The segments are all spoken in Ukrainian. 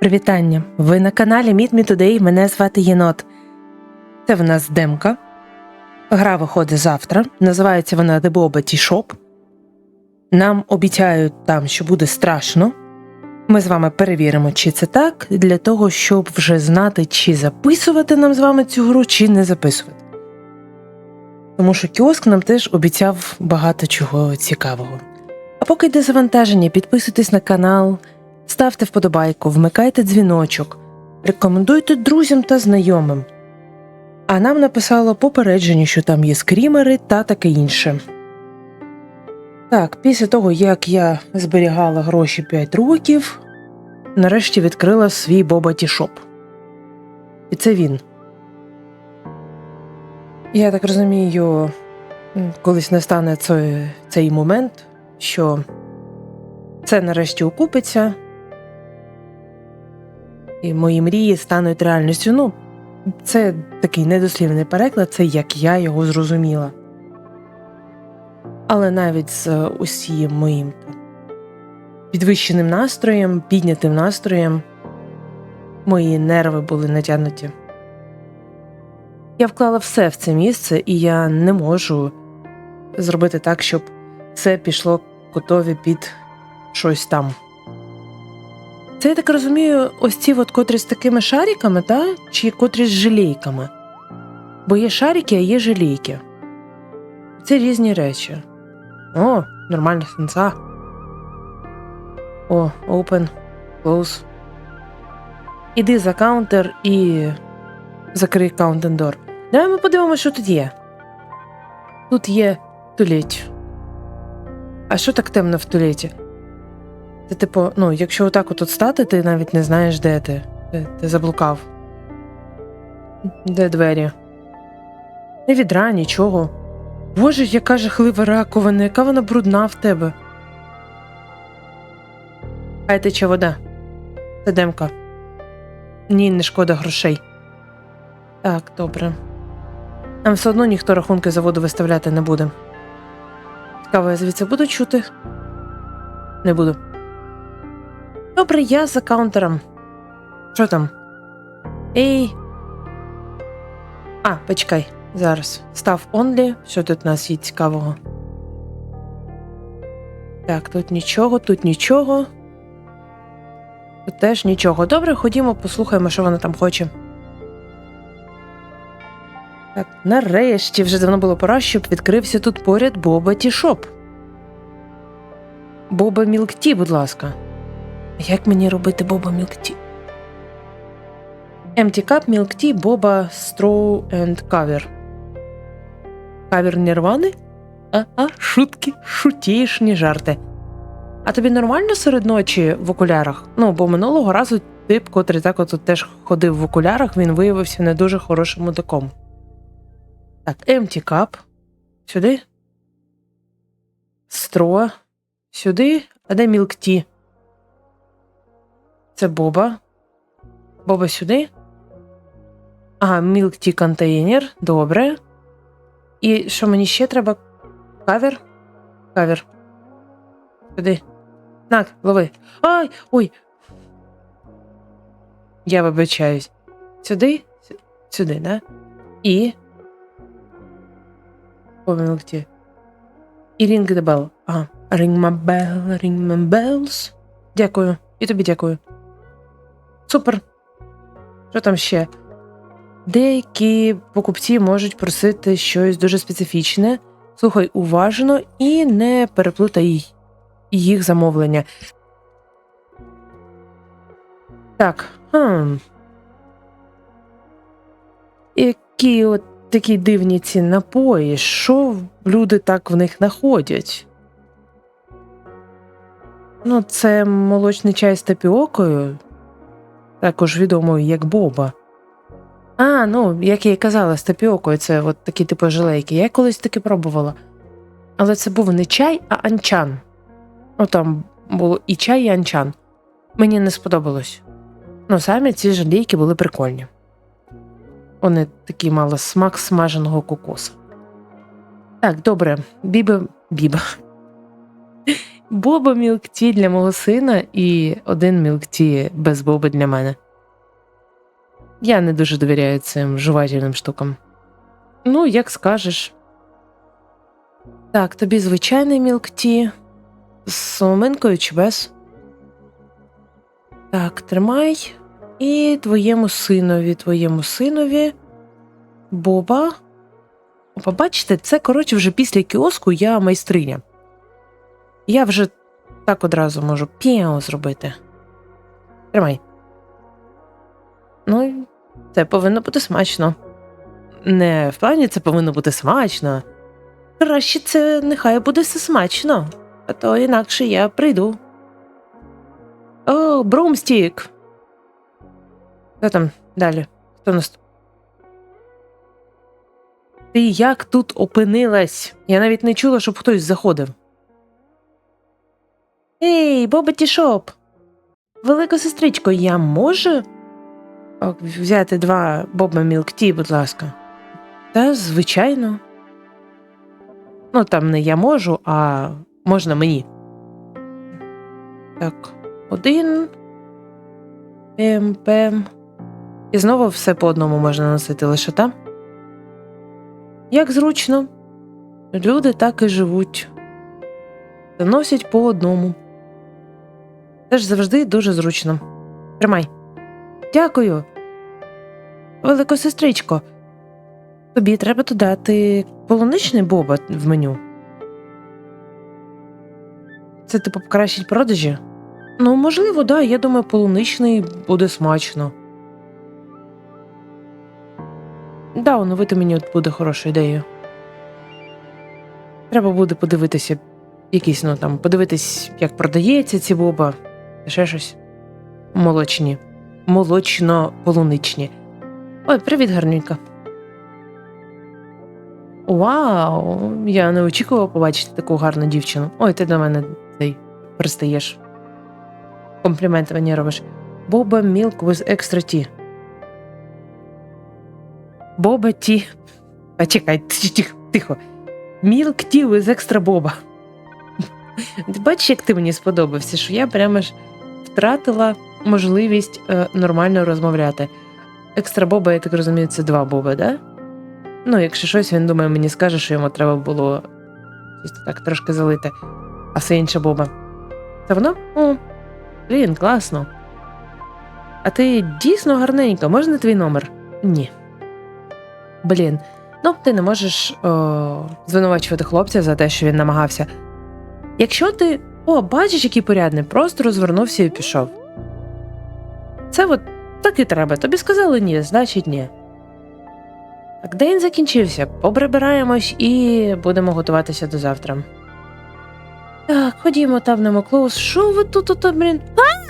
Привітання! Ви на каналі Meet Me Today, мене звати Єнот. Це в нас демка. Гра виходить завтра. Називається вона The Boba Tea Shop. Нам обіцяють там, що буде страшно. Ми з вами перевіримо, чи це так, для того, щоб вже знати, чи записувати нам з вами цю гру, чи не записувати. Тому що кіоск нам теж обіцяв багато чого цікавого. А поки йде завантаження, підписуйтесь на канал, ставте вподобайку, вмикайте дзвіночок, рекомендуйте друзям та знайомим. А нам написало попередження, що там є скрімери та таке інше. Так, після того, як я зберігала гроші 5 років, нарешті відкрила свій Боба Шоп. І це він. Я так розумію, колись настане цей, цей момент, що це нарешті окупиться, і мої мрії стануть реальністю. Ну, це такий недослівний переклад, це як я його зрозуміла. Але навіть з усім моїм підвищеним настроєм, піднятим настроєм, мої нерви були натягнуті. Я вклала все в це місце, і я не можу зробити так, щоб все пішло котові під щось там. Це я так розумію, ось ці от котрі з такими шариками, та? чи котрі з желейками. Бо є шарики, а є желейки. Це різні речі. О, нормальна сенса. О, open, close. Іди за каунтер і закрий Door. Давай ми подивимося, що тут є. Тут є туалет. А що так темно в туалеті? Це, типу, ну, якщо отак от стати, ти навіть не знаєш, де ти. Ти, ти заблукав. Де двері? Не відра, нічого. Боже, яка жахлива раковина, яка вона брудна в тебе. Хай тече вода. Це демка. Ні, не шкода грошей. Так, добре. Нам все одно ніхто рахунки за воду виставляти не буде. Цікаво, я звідси буду чути? Не буду. Добре, я за каунтером. Що там? Ей. А, почекай, зараз. Став онлі. Що тут у нас є цікавого? Так, тут нічого, тут нічого. Тут теж нічого. Добре, ходімо, послухаємо, що вона там хоче. Так, нарешті вже давно було пора, щоб відкрився тут поряд Боба Тішоп. Боба Мілкті, будь ласка. Як мені робити Боба Мілкті? Empty Cup, Milk Tea, Боба, Straw and Cover. Кавер Нірвани? А, а, шутки, шутішні жарти. А тобі нормально серед ночі в окулярах? Ну, бо минулого разу тип, котрий так от теж ходив в окулярах, він виявився не дуже хорошим мудаком. Так, Empty Cup. Сюди. Straw. Сюди. А де Milk Tea? Це Боба. Боба сюди. Ага, Tea контейнер. Добре. І що мені ще треба? Кавер? Кавер. Сюди. На, лови. Ай! Ой. Я вибачаюсь. Сюди? Сюди, да? І. Tea. І the Bell. Ага. Ring my bell, ring my bells. Дякую. І тобі дякую. Супер. Що там ще? Деякі покупці можуть просити щось дуже специфічне. Слухай уважно і не переплутай їх замовлення. Так. Хм. Які от такі дивні ці напої. Що люди так в них знаходять? Ну, це молочний чай з тапіокою, також відомою як Боба. А, ну, як я і казала, з тапіокою, це от такі типу жилейки. Я колись таки пробувала. Але це був не чай, а анчан. Ну там було і чай, і анчан. Мені не сподобалось. Ну, самі ці жилейки були прикольні. Вони такі мали смак смаженого кокоса. Так, добре, біба. Біба. Боба мілкті для мого сина і один мілкті без боби для мене. Я не дуже довіряю цим жувательним штукам. Ну, як скажеш. Так, тобі звичайний мілкті. З соломинкою чи без? Так, тримай. І твоєму синові, твоєму синові. Боба. Опа, бачите, це, коротше, вже після кіоску я майстриня. Я вже так одразу можу піо зробити. Тримай. Ну, це повинно бути смачно. Не в плані це повинно бути смачно. Краще це нехай буде все смачно, а то інакше я прийду. О, брумстік. Що там далі? Хто нас? Ти як тут опинилась? Я навіть не чула, щоб хтось заходив. Ей, Боба Тішоп! Велика сестричко, я можу взяти два Боба Мілкті, будь ласка. Та, звичайно. Ну, там не я можу, а можна мені. Так, один. Пем, пем. І знову все по одному можна носити лише там. Як зручно. Люди так і живуть. Та носять по одному. Це ж завжди дуже зручно. Тримай. Дякую. Великосестричко. Тобі треба додати полуничний боба в меню. Це типу покращить продажі? Ну, можливо, да. Я думаю, полуничний буде смачно. Да, оновити меню буде хорошою ідеєю. Треба буде подивитися, якісь, ну там, подивитись, як продається ці боба, ще щось. Молочні. Молочно-полуничні. Ой, привіт, гарненька. Вау! Я не очікувала побачити таку гарну дівчину. Ой, ти до мене цей пристаєш. Компліменти мені робиш. Боба Milk with extra tea. Боба ті. А чекай, тихо. Milk tea with extra боба. Бачиш, як ти мені сподобався, що я прямо ж втратила можливість е, нормально розмовляти. Екстра боба, я так розумію, це два боби, да? Ну, якщо щось, він думає, мені скаже, що йому треба було чисто так трошки залити, а все інше боба. Це воно? О, блін, класно. А ти дійсно гарненька, можна твій номер? Ні. Блін. Ну, ти не можеш о, звинувачувати хлопця за те, що він намагався. Якщо ти. О, бачиш, який порядний, просто розвернувся і пішов. Це от так і треба. Тобі сказали ні, значить ні. Так, день закінчився. Поприбираємось і будемо готуватися до завтра. Так, ходімо, тавнемо клоус. Що ви тут, ото, блін? А!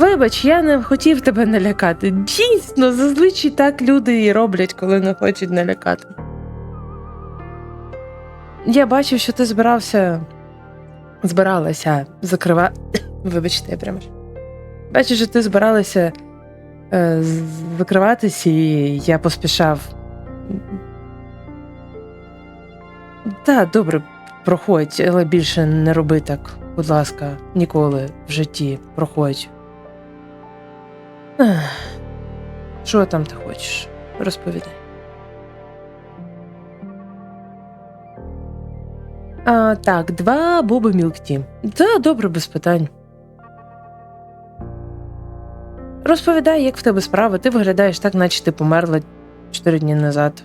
Вибач, я не хотів тебе налякати. Дійсно, зазвичай так люди і роблять, коли не хочуть налякати. Я бачив, що ти збирався. Збиралася закрива. Вибачте, я прямо. Бачу, що ти збиралася е, закриватись, і я поспішав. Так, добре, проходь, але більше не роби так, будь ласка, ніколи в житті проходь. Що там ти хочеш? Розповідай. А, так, два боби мілкті. Та добре, без питань. Розповідай, як в тебе справи, ти виглядаєш так, наче ти померла чотири дні назад.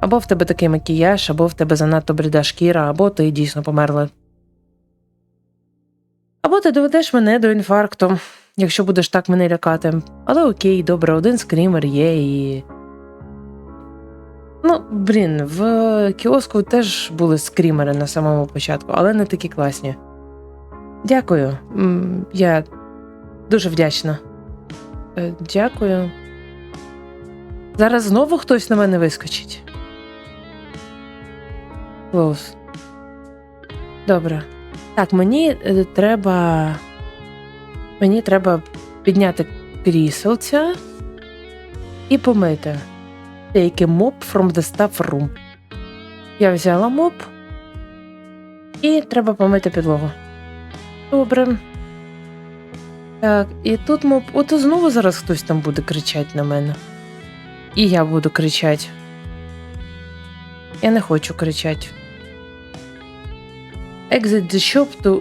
Або в тебе такий макіяж, або в тебе занадто бліда шкіра, або ти дійсно померла. Або ти доведеш мене до інфаркту, якщо будеш так мене лякати. Але окей, добре, один скрімер є і. Ну, блін, в кіоску теж були скрімери на самому початку, але не такі класні. Дякую. Я дуже вдячна. Е, Дякую. Зараз знову хтось на мене вискочить. Клоус. Добре. Так, мені е, треба. Мені треба підняти кріселця і помити. Take a from the staff room. Я взяла моп і треба помити підлогу. Добре. Так, і тут моп. Ото знову зараз хтось там буде кричати на мене. І я буду кричати. Я не хочу кричати. Exit the shop to.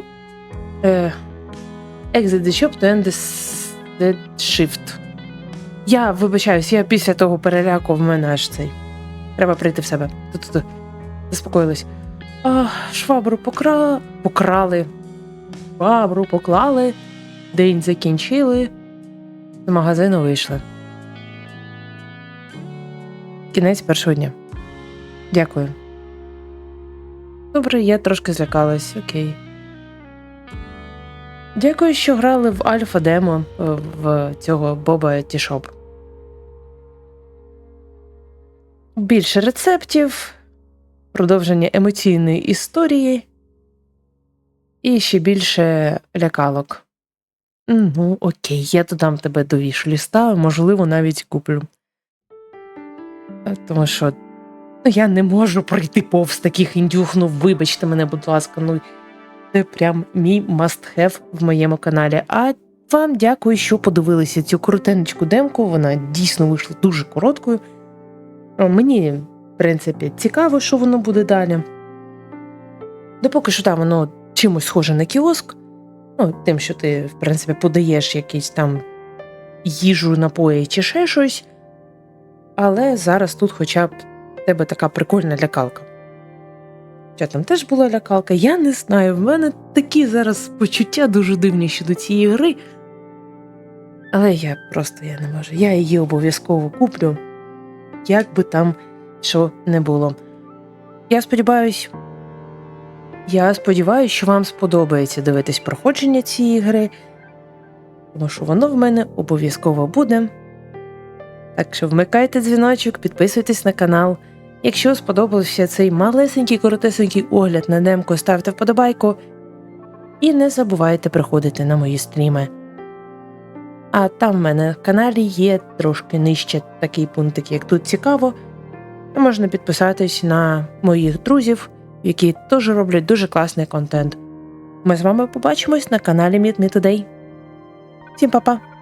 Е, exit the shop to end the, shift. Я вибачаюсь, я після того переляку в мене аж цей. Треба прийти в себе. Тут-тут. Заспокоїлись. Швабру покра... покрали. Швабру поклали. День закінчили. З магазину вийшли. Кінець першого дня. Дякую. Добре, я трошки злякалась, окей. Дякую, що грали в альфа-демо е, в цього Боба Тішоп. Більше рецептів, продовження емоційної історії і ще більше лякалок. Ну, окей, я додам тебе до віш-ліста, можливо, навіть куплю. Е, Тому що ну, я не можу пройти повз таких індюх, ну вибачте мене, будь ласка, ну це прям мій must-have в моєму каналі. А вам дякую, що подивилися цю коротенечку демку. Вона дійсно вийшла дуже короткою. Мені, в принципі, цікаво, що воно буде далі. Допоки що там воно чимось схоже на кіоск. Ну, тим, що ти, в принципі, подаєш якісь там їжу, напої чи ще щось. Але зараз тут хоча б в тебе така прикольна лякалка. Хоча там теж була лякалка, я не знаю, в мене такі зараз почуття дуже дивні щодо цієї гри. Але я просто я не можу. Я її обов'язково куплю, як би там що не було. Я сподіваюсь, я сподіваюся, що вам сподобається дивитись проходження цієї гри, тому що воно в мене обов'язково буде. Так що вмикайте дзвіночок, підписуйтесь на канал. Якщо сподобався цей малесенький коротесенький огляд на демку, ставте вподобайку. І не забувайте приходити на мої стріми. А там в мене в каналі є трошки нижче такий пунктик, як тут цікаво. Можна підписатись на моїх друзів, які теж роблять дуже класний контент. Ми з вами побачимось на каналі Meet Me Today. Всім па-па!